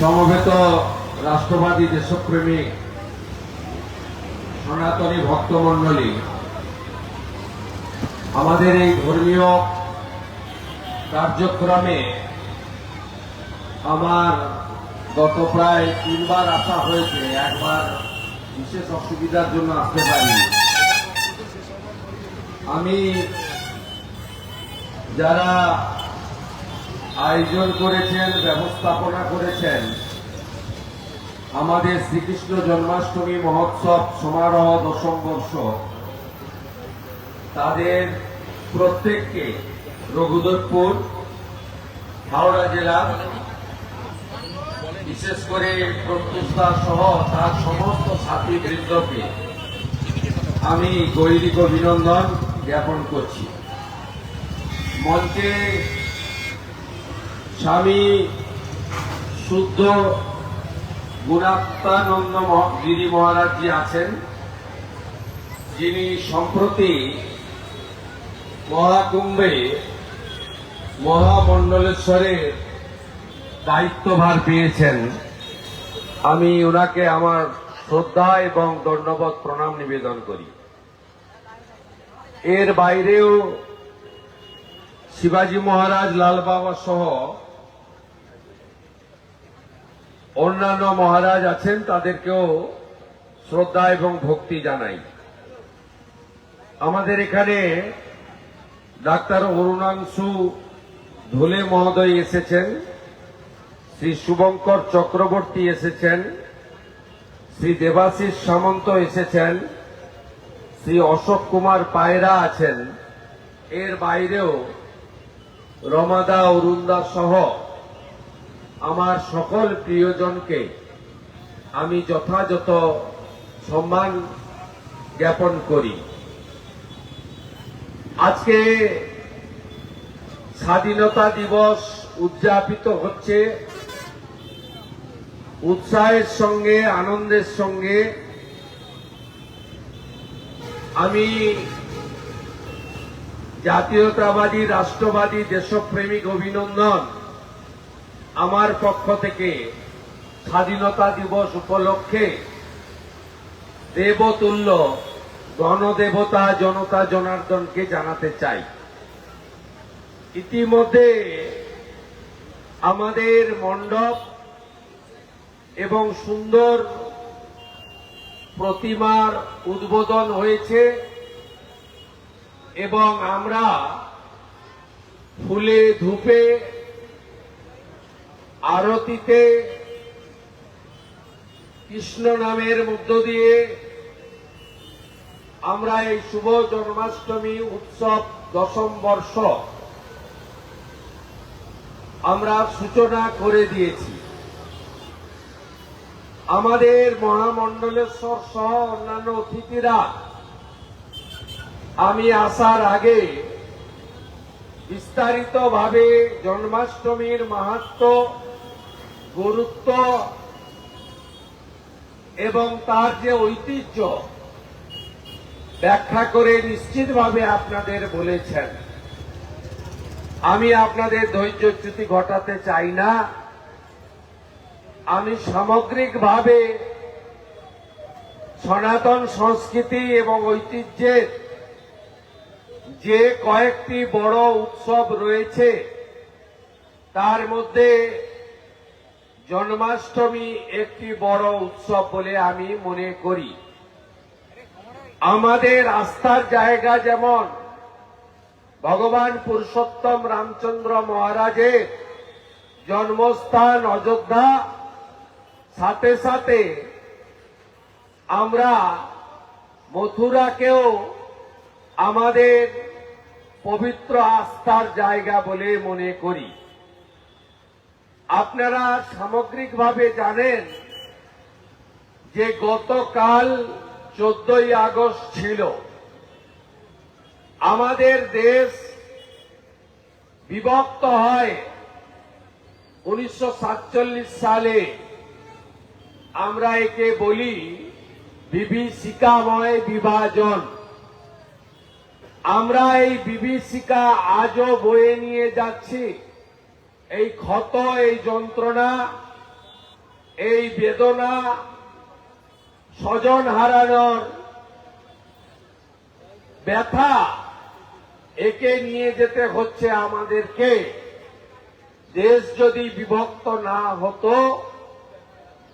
সমবেত রাষ্ট্রবাদী দেশপ্রেমিক সনাতনী ভক্তমণ্ডলী, আমাদের এই ধর্মীয় কার্যক্রমে আমার গত প্রায় তিনবার আসা হয়েছে, একবার বিশেষ অসুবিধার জন্য আসতে পারি আমি যারা আয়োজন করেছেন, ব্যবস্থাপনা করেছেন আমাদের শ্রীকৃষ্ণ জন্মাষ্টমী মহোৎসব সমারোহ দশম বর্ষ। তাদের প্রত্যেককে রঘুদরপুর হাওড়া জেলার বিশেষ করে প্রত্যুষা সহ তার সমস্ত সাথী বৃন্দকে আমি গৈরিক অভিনন্দন জ্ঞাপন করছি। মঞ্চে স্বামী শুদ্ধ গুণাত্মানন্দ গিরি মহারাজজি আছেন, যিনি সম্প্রতি মহাকুম্ভে মহামণ্ডলেশ্বরের দায়িত্বভার পেয়েছেন, আমি ওনাকে আমার শ্রদ্ধা এবং দণ্ডবোধ প্রণাম নিবেদন করি। এর বাইরেও শিবাজি মহারাজ লাল বাবা সহ অন্যান্য মহারাজ আছেন, তাদেরকেও শ্রদ্ধা এবং ভক্তি জানাই। আমাদের এখানে ডাক্তার অরুণাংশু ধুলে মহোদয় এসেছেন, শ্রী শুভঙ্কর চক্রবর্তী এসেছেন, শ্রী দেবাশিস সামন্ত এসেছেন, শ্রী অশোক কুমার পায়রা আছেন। এর বাইরেও রমাদা অরুণদা সহ আমার সকল প্রিয়জনকে আমি যথাযথ সম্মান জ্ঞাপন করি। আজকে স্বাধীনতা দিবস উদযাপিত হচ্ছে। উৎসাহের সঙ্গে, আনন্দের সঙ্গে। আমি জাতীয়তাবাদী, রাষ্ট্রবাদী, দেশপ্রেমিক অভিনন্দন। আমার পক্ষ থেকে স্বাধীনতা দিবস উপলক্ষে দেবতুল্য গণদেবতা জনতা জনার্দনকে জানাতে চাই। ইতিমধ্যে আমাদের মণ্ডপ এবং সুন্দর প্রতিমার উদ্বোধন হয়েছে এবং আমরা ফুলে ধূপে আরতিতে কৃষ্ণ নামের মধ্য দিয়ে আমরা এই শুভ জন্মাষ্টমী উৎসব দশম বর্ষ আমরা সূচনা করে দিয়েছি। আমাদের মহামণ্ডলেশ্বর সহ অন্যান্য অতিথিরা, আমি আসার আগে বিস্তারিতভাবে জন্মাষ্টমীর মাহাত্ম গুরুত্ব এবং তার যে ঐতিহ্য ব্যাখ্যা করে নিশ্চিতভাবে আপনাদের বলেছেন। আমি আপনাদের ধৈর্যচ্যুতি ঘটাতে চাই না। আমি সামগ্রিকভাবে সনাতন সংস্কৃতি এবং ঐতিহ্যের যে কয়েকটি বড় উৎসব রয়েছে, তার মধ্যে জন্মাষ্টমী একটি বড় উৎসব বলে আমি মনে করি। আমাদের আস্থার জায়গা যেমন ভগবান পুরুষোত্তম রামচন্দ্র মহারাজের জন্মস্থান অযোধ্যা, সাথে সাথে আমরা মথুরাকেও আমাদের পবিত্র আস্থার জায়গা বলে মনে করি। আপনারা সামগ্রিকভাবে জানেন যে গতকাল চোদ্দই আগস্ট ছিল। আমাদের দেশ বিভক্ত হয় উনিশশো সাতচল্লিশ সালে। আমরা একে বলি বিভীষিকাময় বিভাজন। আমরা এই বিভীষিকা আজও বয়ে নিয়ে যাচ্ছি। এই ক্ষত, এই যন্ত্রণা, এই বেদনা স্বজন হারানোর ব্যথা একে নিয়ে যেতে হচ্ছে আমাদেরকে। দেশ যদি বিভক্ত না হতো,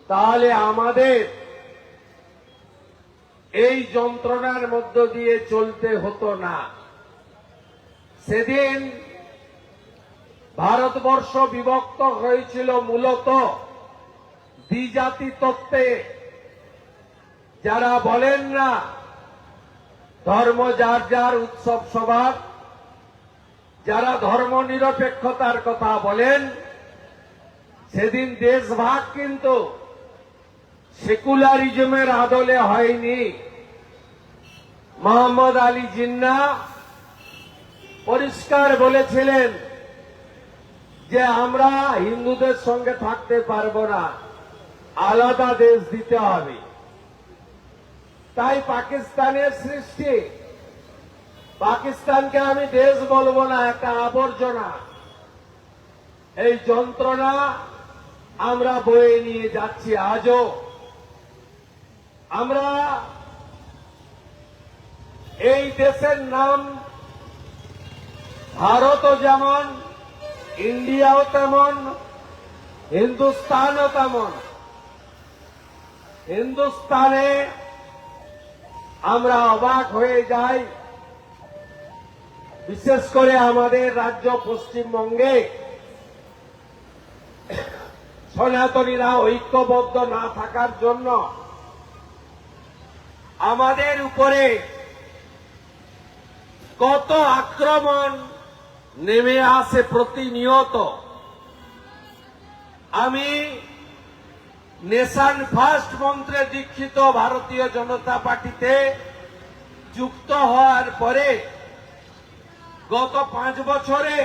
তাহলে আমাদের এই যন্ত্রণার মধ্য দিয়ে চলতে হতো না। সেদিন ভারতবর্ষ বিভক্ত হয়েছিল মূলত দ্বিজাতি তত্ত্বে যারা বলেন না, ধর্ম যার যার উৎসব সবার, যারা ধর্ম নিরপেক্ষতার কথা বলেন, সেদিন দেশভাগ কিন্তু সেকুলারিজমের আদলে হয়নি। মোহাম্মদ আলী জিন্না পরিষ্কার বলেছিলেন যে আমরা হিন্দুদের সঙ্গে থাকতে পারব না। আলাদা দেশ দিতে হবে। তাই পাকিস্তানের সৃষ্টি। পাকিস্তানকে আমি দেশ বলব না, একটা আবর্জনা। এই যন্ত্রণা আমরা বয়ে নিয়ে যাচ্ছি আজও। আমরা এই দেশের নাম ভারতও যেমন ইন্ডিয়াও তেমন, হিন্দুস্তানও তেমন। হিন্দুস্তানে আমরা অবাক হয়ে যাই। বিশেষ করে আমাদের রাজ্য পশ্চিমবঙ্গে সনাতনীরা ঐক্যবদ্ধ না থাকার জন্য আমাদের উপরে কত আক্রমণ নেমে আসে প্রতিনিয়ত। আমি নেশান ফার্স্ট মন্ত্রে দীক্ষিত ভারতীয় জনতা পার্টিতে যুক্ত হওয়ার পরে গত পাঁচ বছরে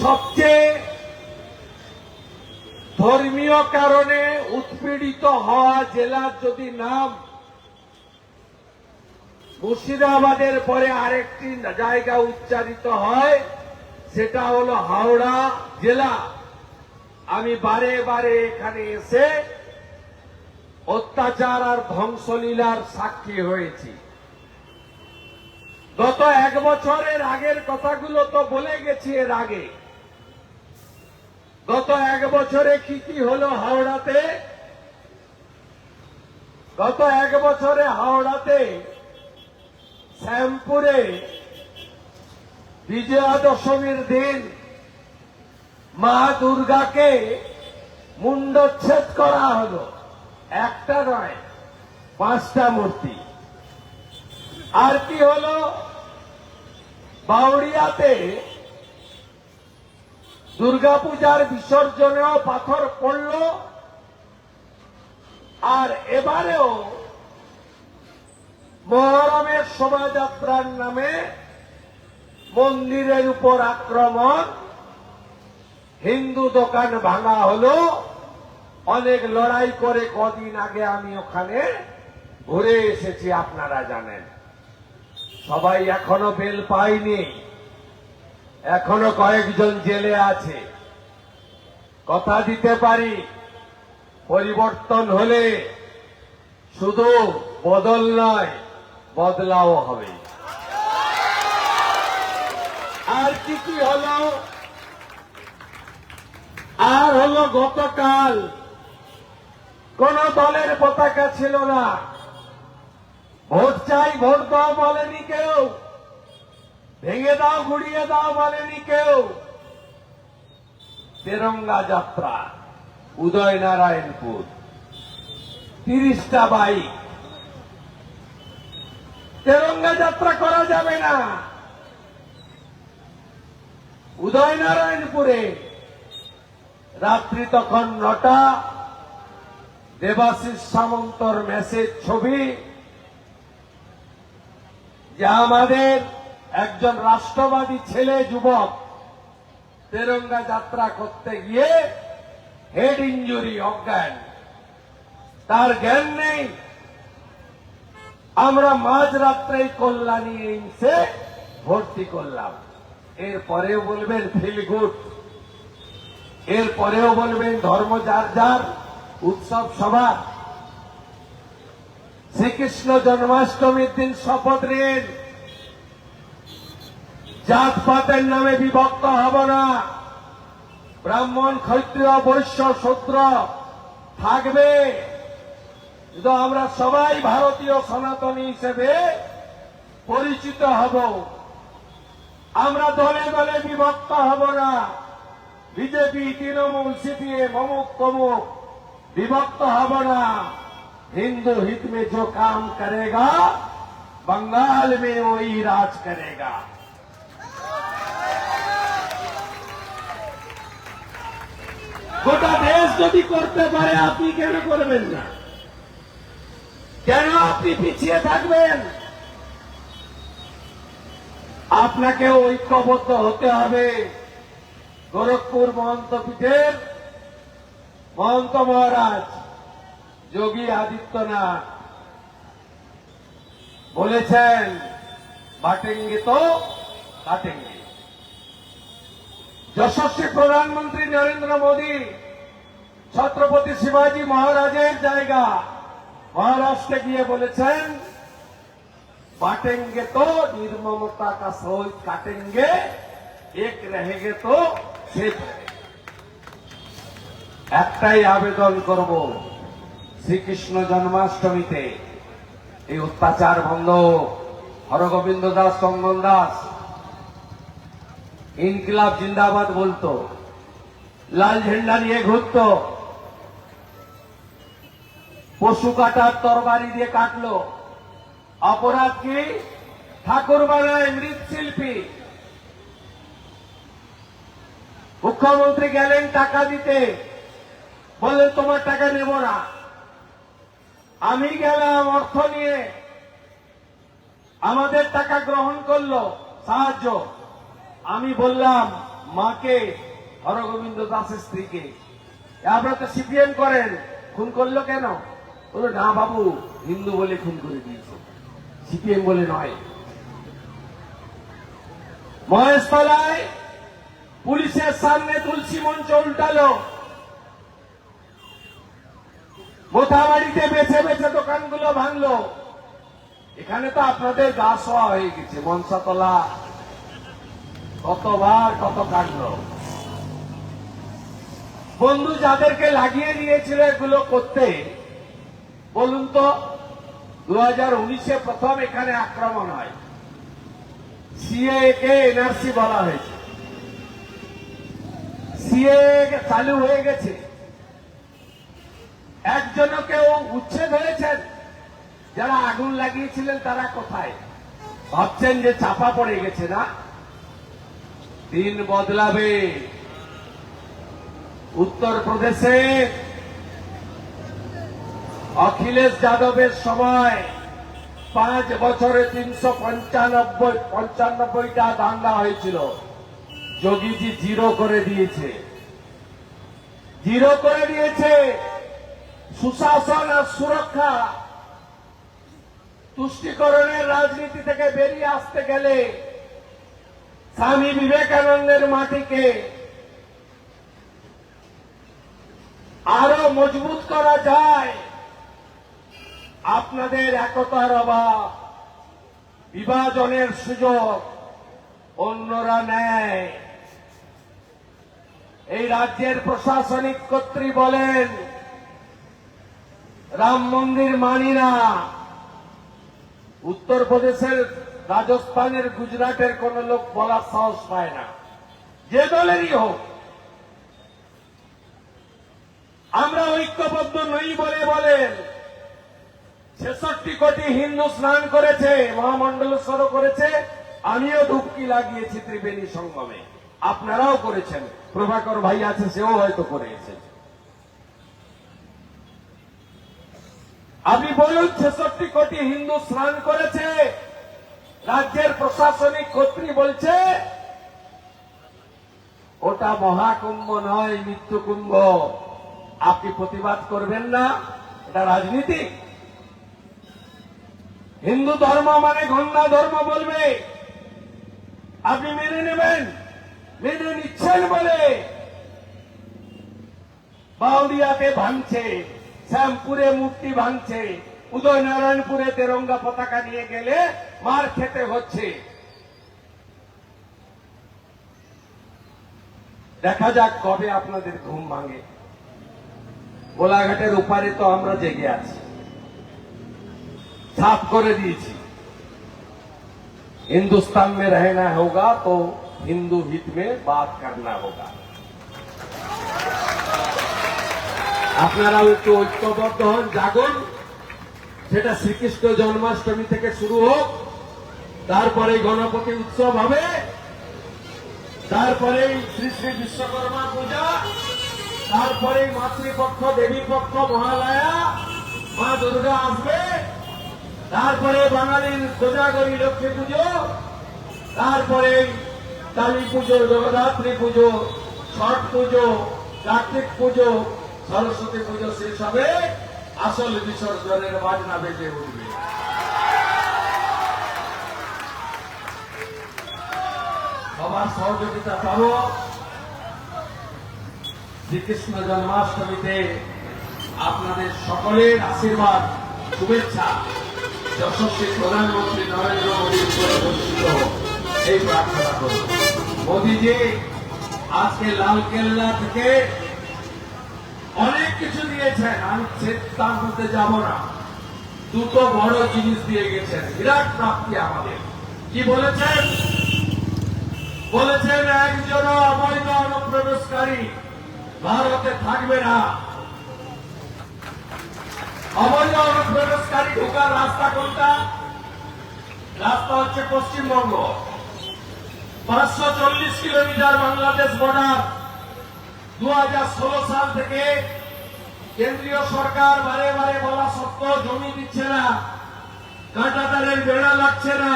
সবচেয়ে ধর্মীয় কারণে উৎপীড়িত হওয়া জেলার যদি নাম মুর্শিদাবাদের পরে আরেকটি জায়গা উচ্চারিত হয়, সেটা হলো হাওড়া জেলা। আমি বারে বারে এখানে এসে অত্যাচার আর ধ্বংসলীলার সাক্ষী হয়েছি। গত এক বছরের আগের কথাগুলো তো বলে গেছি এর আগে। গত এক বছরে কি কি হলো হাওড়াতে? গত এক বছরে হাওড়াতে শ্যামপুরে বিজয়া দশমীর দিন মা দুর্গাকে মুন্ডচ্ছেদ করা হলো। একটা নয়, পাঁচটা মূর্তি। আর কি হলো? বাউরিয়াতে দুর্গাপূজার বিসর্জনেও পাথর পড়ল। আর এবারেও মহরমের শোভাযাত্রার নামে মন্দিরের উপর আক্রমণ। হিন্দু দোকান ভাঙা হলো। অনেক লড়াই করে কদিন আগে আমি ওখানে ঘুরে এসেছি, আপনারা জানেন। সবাই এখনও বেল পায়নি। এখনও কয়েকজন জেলে আছে। কথা দিতে পারি? পরিবর্তন হলে শুধু বদল নয় বদলাও হবে। আর কি কি হলো, আর হলো গতকাল। কোন দলের পতাকা ছিল না। ভোট চাই, ভোট দাও বলেনি কেউ। ভেঙে দাও, গুড়িয়ে দাও বলেনি কেউ। তেরঙ্গা যাত্রা উদয় নারায়ণপুর তিরিশটা বাইক। তেরঙ্গা যাত্রা করা যাবে না। উদয় নারায়ণপুরে রাত্রি তখন নটা, দেবাশিস সামন্তর মেসেজ ছবি, যে আমাদের একজন রাষ্ট্রবাদী ছেলে, যুবক তেরঙ্গা যাত্রা করতে গিয়ে হেড ইঞ্জুরি অজ্ঞান। তার জ্ঞান নেই। আমরা মাঝ রাত্রেই কল্যাণী এইমসে ভর্তি করলাম। এরপরেও বলবেন ফিল গুড এর পরেও বলবেন ধর্ম যার যার, উৎসব সবার। শ্রীকৃষ্ণ জন্মাষ্টমীর দিন শপথ নিন। জাতপাতের নামে বিভক্ত হব না। ব্রাহ্মণ, ক্ষত্রিয়, বৈশ্য, শূদ্র থাকবে। কিন্তু আমরা সবাই ভারতীয় সনাতনী হিসেবে পরিচিত হব আমরা দলে দলে বিভক্ত হব না বিজেপি তৃণমূল সিপিএম অমুক তমুক विभक्त हब ना हिंदू हित में जो काम करेगा बंगाल में वही राज करेगा গোটা দেশ যদি করতে পারে আপনি কেন করবেন না কেন আপনি পিছিয়ে থাকবেন? আপনাকে ঐক্যবদ্ধ হতে হবে। গোরখপুর মহন্ত পীঠের মহন্ত মহারাজ যোগী আদিত্যনাথ বলেছেন, বাটেঙ্গে তো কাটেঙ্গে। যশস্বী প্রধানমন্ত্রী নরেন্দ্র মোদী, ছত্রপতি শিবাজী মহারাজের জায়গা। মহারাষ্ট্রে গিয়ে বলেছেন, বাটেঙ্গে তো নির্মমতা কা সৌজ কাটেঙ্গে, এক রেহেগে তো একটাই আবেদন করব, শ্রীকৃষ্ণ জন্মাষ্টমীতে। এই অত্যাচার বন্ধ, হরগোবিন্দ দাস, চন্দন দাস, ইনকিলাব জিন্দাবাদ বলতো, লাল ঝেন্ডা নিয়ে ঘুরতো। পশু কাটার তরবারি দিয়ে কাটলো। অপরাধ কি? ঠাকুর বানায় মৃৎশিল্পী। মুখ্যমন্ত্রী গেলেন টাকা দিতে। বললেন তোমার টাকা নেব না। আমি গেলাম অর্থ নিয়ে। আমাদের টাকা গ্রহণ করল। সাহায্য। আমি বললাম, মাকে, হরগোবিন্দ দাসের স্ত্রীকে। আপনারা তো সিপিএম করেন। খুন করল কেন? বলল না বাবু, হিন্দু বলে খুন করে দিয়েছে। সিপিএম বলে নয়। মহেশতলায় পুলিশের সামনে তুলসী মঞ্চ উল্টালো। মোথাবাড়িতে বেছে বেছে দোকানগুলো ভাঙলো। এখানে তো আপনাদের গা শোয়া হয়ে গেছে, মনসাতলা। কতবার কত কাণ্ড। বন্ধু যাদেরকে লাগিয়ে দিয়েছিল এগুলো করতে বলুন তো দু হাজার উনিশে প্রথম এখানে আক্রমণ হয়। সিএ কে এনআরসি বলা হয়েছে। সিএ চালু হয়ে গেছে। একজনও কেউ উচ্ছেদ হয়েছেন? যারা আগুন লাগিয়েছিলেন তারা কোথায়? ভাবছেন যে চাপা পড়ে গেছে না? দিন বদলাবে। উত্তরপ্রদেশে অখিলেশ যাদবের সময় পাঁচ বছরে তিনশো পঞ্চানব্বই, পঞ্চানব্বইটা দাঙ্গা হয়েছিল। যোগীজি জিরো করে দিয়েছে। জিরো করে দিয়েছে সুশাসন আর সুরক্ষা। তুষ্টিকরণের রাজনীতি থেকে বেরিয়ে আসতে গেলে স্বামী বিবেকানন্দের মাটিকে আরও মজবুত করা যায়। আপনাদের একতার অভাব, বিভাজনের সুযোগ, অন্যরা নেয়। এই রাজ্যের প্রশাসনিক কর্ত্রী বলেন, রাম মন্দির মানি না। উত্তরপ্রদেশের রাজস্থানের গুজরাটের কোন লোক বলার সাহস পায় না। যে দলেরই হোক, আমরা ঐক্যবদ্ধ নই বলে বলেন ছেষট্টি কোটি হিন্দু স্নান করেছে মহামণ্ডলেশ্বর করেছে, আমিও ডুবকি লাগিয়েছি ত্রিবেণী সঙ্গমে। আপনারাও করেছেন। প্রভাকর ভাই আছে, সেও হয়তো করেছে। আপনি বলুন, ছেষট্টি কোটি হিন্দু স্নান করেছে, রাজ্যের প্রশাসনিক কর্তৃ বলছে, ওটা মহাকুম্ভ নয় মৃত্যু কুম্ভ আপনি প্রতিবাদ করবেন না, এটা রাজনীতি। হিন্দু ধর্ম মানে গঙ্গা ধর্ম বলবে। আপনি মেনে নেবেন, মেনে নিচ্ছেন বলে। বাউরিয়াতে ভাঙছে, শ্যামপুরে মূর্তি ভাঙছে, উদয়নারায়ণপুরে তেরঙ্গা পতাকা নিয়ে গেলে মার খেতে হচ্ছে। দেখা যাক কবে আপনাদের ঘুম ভাঙে। গোলাঘাটের উপারে তো আমরা জেগে আছি। साफ করে দিয়েছি हिंदुस्तान में रहना होगा तो हिंदू हित में बात करना होगा আপনারাও একটু ঐক্যবদ্ধ হন জাগুন সেটা শ্রীকৃষ্ণ জন্মাষ্টমী থেকে শুরু হোক তারপরে গণপতি উৎসব হবে তারপরে শ্রী শ্রী বিশ্বকর্মা পূজা তারপরে মাতৃপক্ষ দেবী পক্ষ মহালয়া মা দুর্গা আসবে তারপরে বাঙালির কোজাগরী লক্ষ্মী পুজো, তারপরে কালী পুজো, জগদ্ধাত্রী পুজো, ছট পুজো, কার্তিক পুজো, সরস্বতী পুজো শেষ হবে আসল বিসর্জনের বাজনা বেজে উঠবে। সবার সহযোগিতা পাবো শ্রীকৃষ্ণ জন্মাষ্টমীতে আপনাদের সকলের আশীর্বাদ, শুভেচ্ছা। যশস্বী প্রধানমন্ত্রী নরেন্দ্র মোদীর উপরে বর্ষিত এই প্রার্থনা করব। মোদীজি, আজকে লাল কেল্লা থেকে অনেক কিছু দিয়েছেন। আমি তার মধ্যে যাব না। দুটো বড় জিনিস দিয়ে গেছেন। বিরাট প্রাপ্তি আমাদের। কি বলেছেন? বলেছেন একজন অবৈধ অনুপ্রবেশকারী ভারতে থাকবে না। অবৈধ অনুপ্রবেশকারী ঢোকার রাস্তা কোনটা? রাস্তা হচ্ছে পশ্চিমবঙ্গ। পাঁচশো চল্লিশ কিলোমিটার বাংলাদেশ বর্ডার। দুই হাজার ষোলো সাল থেকে কেন্দ্রীয় সরকার বারে বারে বলা সত্ত্বেও জমি দিচ্ছে না। কাঁটাতারের বেড়া লাগছে না।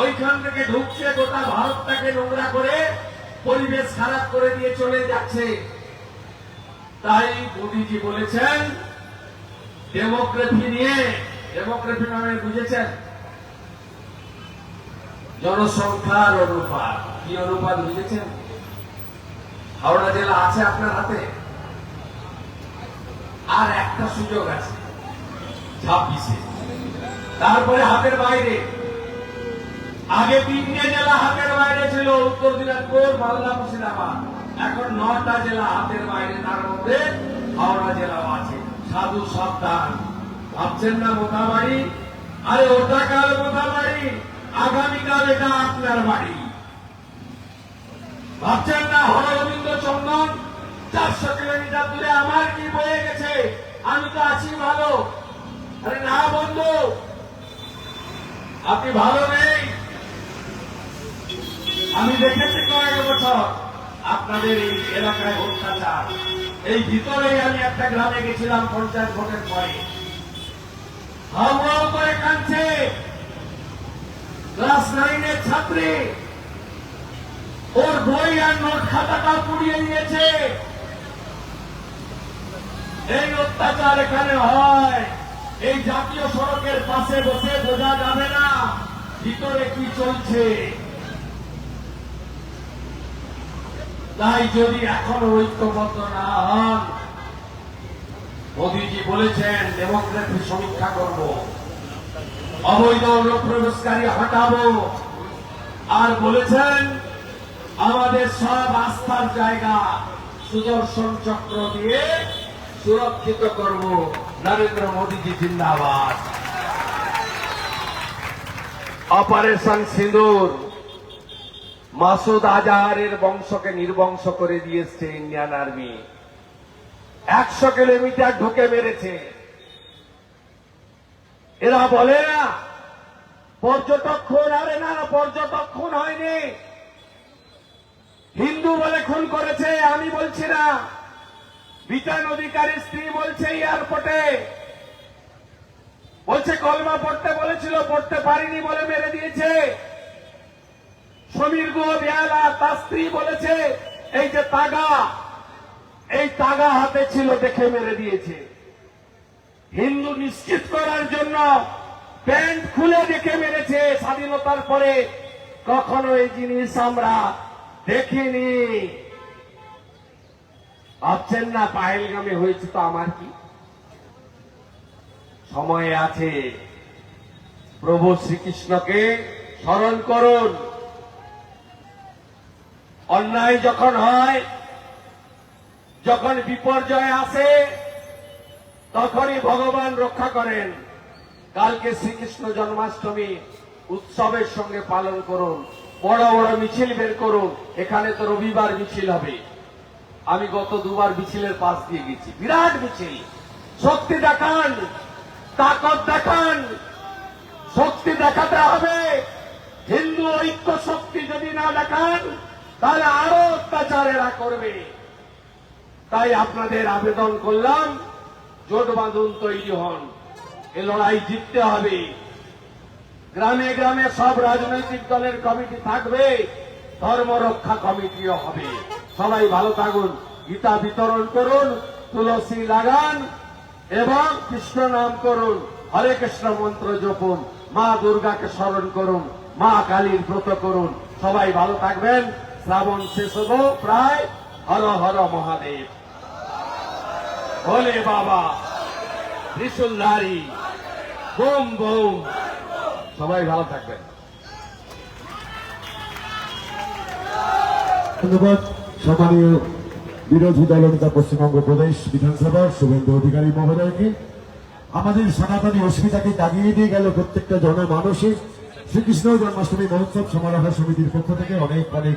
ওইখান থেকে ঢুকছে, গোটা ভারতটাকে নোংরা করে পরিবেশ খারাপ করে দিয়ে চলে যাচ্ছে। তাই মোদীজি বলেছেন ডেমোক্রেসি নিয়ে, ডেমোক্রেসি মানে বুঝেছেন? জনসংখ্যার অনুপাত। কি অনুপাত বুঝেছেন? হাওড়া জেলা আছে আপনার হাতে? আর একটা সুযোগ আছে, ছাব্বিশে। তারপরে হাতের বাইরে। আগে তিনটে জেলা হাতের বাইরে ছিল, উত্তর দিনাজপুর, মালদা, মুর্শিদাবাদ। এখন নটা জেলা হাতের বাইরে, তার মধ্যে হাওড়া জেলাও আছে। সাধু সাবধান ভাবছেন না মোথাবাড়ি আরে ওটা কাল মোথাবাড়ি আগামীকাল এটা আপনার বাড়ি। ভাবছেন না হরগোবিন্দ চন্দন চারশো কিলোমিটার দূরে আমার কি বয়ে গেছে? আমি তো আছি ভালো। আরে না বন্ধু, আপনি ভালো নেই। আমি দেখেছি কয়েক বছর আপনাদের এই এলাকায় অত্যাচার। এই ভিতরেই আমি একটা গ্রামে গেছিলাম পঞ্চায়েত ভোটের পরে। হাওয়াও করে কাঁদছে। ক্লাস নাইনের ছাত্রী। ওর বই আর নোট খাতাটা পুড়িয়ে দিয়েছে। এই অত্যাচার এখানে হয়। এই জাতীয় সড়কের পাশে বসে বোঝা যাবে না ভিতরে কি চলছে। তাই যদি এখন ঐক্যবদ্ধ না হন, মোদীজি বলেছেন, ডেমোক্রেসি সমীক্ষা করব। অবৈধ অনুপ্রবেশকারী হটাবো। আর বলেছেন, আমাদের সব আস্থার জায়গা সুদর্শন চক্র দিয়ে সুরক্ষিত করব। নরেন্দ্র মোদীজি জিন্দাবাদ। অপারেশন সিঁদুর মাসুদ আজাহারের বংশকে নির্বংশ করে দিয়েছে ইন্ডিয়ান আর্মি। একশো কিলোমিটার ঢুকে মেরেছে। এরা বলে না পর্যটক খুন আরে না, পর্যটক খুন হয়নি। হিন্দু বলে খুন করেছে, আমি বলছি না। বিটান অধিকারী স্ত্রী বলছে, এয়ারপোর্টে। বলছে, কলমা পড়তে বলেছিল, পড়তে পারিনি বলে মেরে দিয়েছে। সমীর গুহ তার স্ত্রী বলেছে, এই যে তাগা, এই তাগা হাতে ছিল দেখে মেরে দিয়েছে। হিন্দু নিশ্চিত করার জন্য প্যান্ট খুলে দেখে মেরেছে স্বাধীনতার পরে। কখনো এই জিনিস আমরা দেখিনি। ভাবছেন না পাহেলগামে হয়েছে তো আমার কি? সময় আছে। প্রভু শ্রীকৃষ্ণকে স্মরণ করুন। অন্যায় যখন হয়, যখন বিপর্যয় আসে, তখনই ভগবান রক্ষা করেন। কালকে শ্রীকৃষ্ণ জন্মাষ্টমী উৎসবের সঙ্গে পালন করুন, বড় বড় মিছিল বের করুন, এখানে তো রবিবার মিছিল হবে। আমি গত দুবার মিছিলের পাশ দিয়ে গেছি, বিরাট মিছিল। শক্তি দেখান, তাকত দেখান, শক্তি দেখাতে হবে। হিন্দু ঐক্য শক্তি যদি না দেখান তাহলে আরও অত্যাচার এরা করবে। তাই আপনাদের আবেদন করলাম, জোট বাঁধুন তৈরি হন। এ লড়াই জিততে হবে। গ্রামে গ্রামে সব রাজনৈতিক দলের কমিটি থাকবে, ধর্ম রক্ষা কমিটিও হবে। সবাই ভালো থাকুন, গীতা বিতরণ করুন, তুলসী লাগান এবং কৃষ্ণ নাম করুন, হরে কৃষ্ণ মন্ত্র জপুন, মা দুর্গাকে স্মরণ করুন, মা কালীর ব্রত করুন। সবাই ভালো থাকবেন। শ্রাবণ শেষ হব প্রায় হর হর মহাদেব। ভোলে বাবা ত্রিশুলধারী বোম বোম। সবাই ভালো থাকবেন। ধন্যবাদ। সম্মানীয় বিরোধী দলনেতা পশ্চিমবঙ্গ প্রদেশ বিধানসভার শুভেন্দু অধিকারী মহোদয়কে, আমাদের সনাতনী অসুবিধাকে দাগিয়ে দিয়ে গেল প্রত্যেকটা জনমানসে। শ্রীকৃষ্ণ জন্মাষ্টমী মহোৎসব সমারোহ সমিতির পক্ষ থেকে অনেক অনেক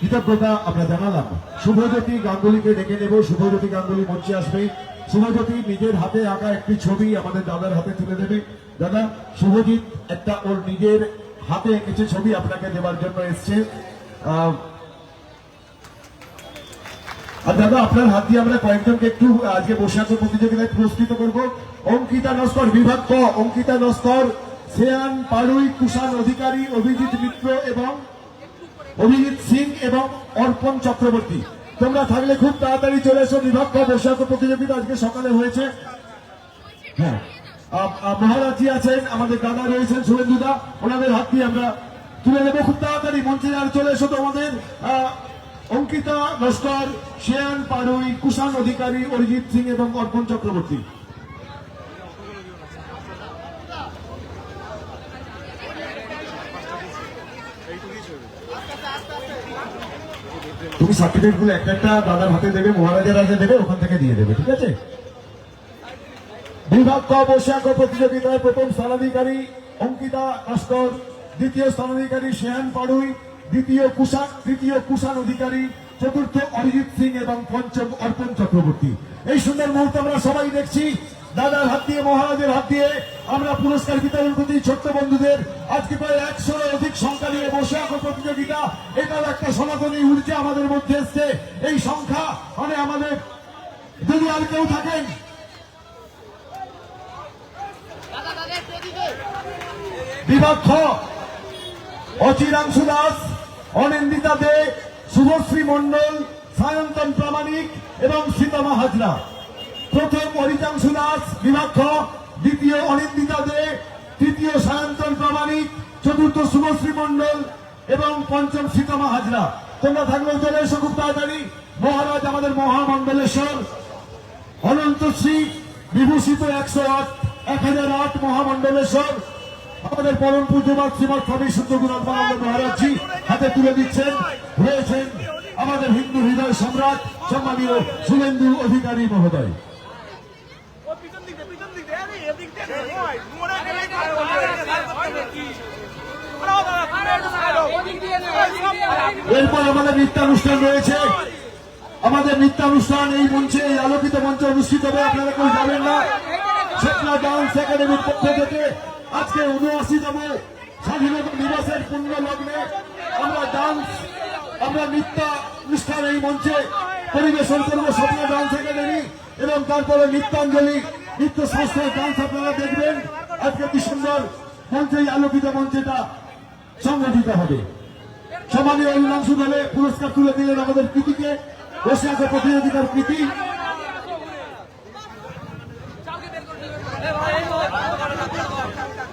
কৃতজ্ঞতা আমরা জানালাম। শুভজ্যোতি গাঙ্গুলিকে ডেকে নেব। শুভজ্যোতি গাঙ্গুলি মঞ্চে আসবে। শুভজ্যোতি নিজের হাতে আঁকা একটি ছবি আমাদের দাদার হাতে তুলে দেবে। দাদা, শুভজিৎ একটা ওর নিজের হাতে এঁকেছে ছবি আপনাকে দেওয়ার জন্য এসছে। আর দাদা, আপনার হাত দিয়ে আমরা কয়েকজনকে একটু আজকে বৈশাখ প্রতিযোগিতায় পুরস্কৃত করব। অঙ্কিতা নস্কর, বিভাগ ক, অঙ্কিতা নস্কর, শ্রেয়ান পাড়ুই, কুষাণ অধিকারী, অভিজিৎ মিত্র এবং অভিজিৎ সিং এবং অর্পণ চক্রবর্তী। তোমরা থাকলে খুব তাড়াতাড়ি চলে এসো, বিভাগ বৈশাখ প্রতিযোগিতা আজকে সকালে হয়েছে। হ্যাঁ মহারাজি আছেন, আমাদের দাদা রয়েছেন শুভেন্দুদা ওনাদের হাত দিয়ে আমরা তুলে নেব। খুব তাড়াতাড়ি, মঞ্চে আর চলে এসো তোমাদের। অঙ্কিতা নস্কর শেয়ান পাড়ুই কুষাণ অধিকারী, অরিজিৎ সিং এবং অর্পণ চক্রবর্তী। তুমি সার্টিফিকেট একটা একটা দাদার হাতে দেবে, মহারাজের হাতে দেবে, ওখান থেকে দিয়ে দেবে, ঠিক আছে? বিভাগ ক বৈশাখ প্রতিযোগিতায় প্রথম স্থানাধিকারী অঙ্কিতা নস্কর দ্বিতীয় স্থানাধিকারী শেহান পাড়ুই, দ্বিতীয় কুষাণ, তৃতীয় কুষাণ অধিকারী, চতুর্থ অরিজিৎ সিং এবং পঞ্চম অর্পণ চক্রবর্তী। এই সুন্দর মুহূর্ত আমরা সবাই দেখছি। দাদার হাত দিয়ে, মহারাজের হাত দিয়ে আমরা পুরস্কার বিতরণ করছি ছোট্ট বন্ধুদের। আজকে প্রায় একশোর অধিক সংখ্যা নিয়ে বৈশাখ প্রতিযোগিতা। এটাও একটা সনাতনী ঊর্জা আমাদের মধ্যে এসছে। এই সংখ্যা মানে আমাদের, যদি আর কেউ থাকেন। বিভাগ খ অচিরাংশু দাস, অনিন্দিতা দে, শুভশ্রী মণ্ডল, সায়ন্তন প্রামাণিক এবং সীতামা হাজরা। প্রথম অরিতাংশু দাস বিভাগ দ্বিতীয় অনিন্দিতা দে, তৃতীয় সায়ন্তন প্রামাণিক, চতুর্থ শুভশ্রী মন্ডল এবং পঞ্চম সীতামা হাজরা। তোমরা থাকলেও চলে এসো খুব তাড়াতাড়ি। মহারাজ আমাদের মহামণ্ডলেশ্বর। অনন্তশ্রী বিভূষিত একশো আট, এক হাজার আট মহামণ্ডলেশ্বর। আমাদের পরম পূজ্যবাদ শ্রীমৎ স্বামী শুদ্ধগুণাত্মানন্দ মহারাজজি হাতে তুলে দিচ্ছেন, রয়েছেন আমাদের হিন্দু হৃদয় সম্রাট, সম্মানীয় শুভেন্দু অধিকারী মহোদয়। এরপর আমাদের নৃত্যানুষ্ঠান রয়েছে। আমাদের নৃত্যানুষ্ঠান এই মঞ্চে, এই আলোকিত মঞ্চে অনুষ্ঠিত হবে। আপনারা কেউ যাবেন না। শেখনা ডান্স একাডেমির পক্ষ থেকে আজকে উনআশিতম স্বাধীনতা দিবসের পূর্ণ লগ্নে আমরা ডান্স, আমরা নৃত্যানুষ্ঠান এই মঞ্চে পরিবেশন করব স্বপ্ন ডান্স একাডেমি এবং তারপরে নৃত্যাঞ্জলি নৃত্য সংস্থার ডান্স আপনারা দেখবেন। আজকে কি সুন্দর মঞ্চে আলোকিত মঞ্চেটা সংগঠিত হবে। সম্মানীয় অধিকাংশ দলে পুরস্কার তুলে দিলেন আমাদের কৃতিকে। বসে আছে প্রতিযোগিতার কৃতি।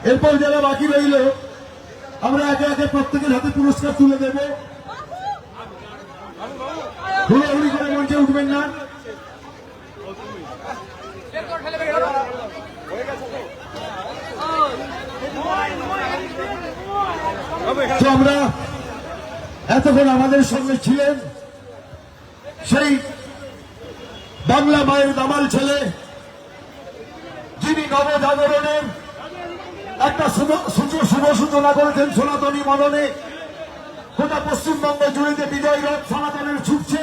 এরপর যারা বাকি রইল, আমরা একে একে প্রত্যেকের হাতে পুরস্কার তুলে দেব। হুড়োহুড়ি করে মঞ্চে উঠবেন না তো আমরা এতক্ষণ আমাদের সঙ্গে ছিলেন সেই বাংলা মায়ের দামাল ছেলে, যিনি নবজাগরণের একটা শুভ সূচনা করেছেন সনাতনী মননে। গোটা পশ্চিমবঙ্গ জুড়ে যে বিজয় রথ সনাতনের ছুটছে।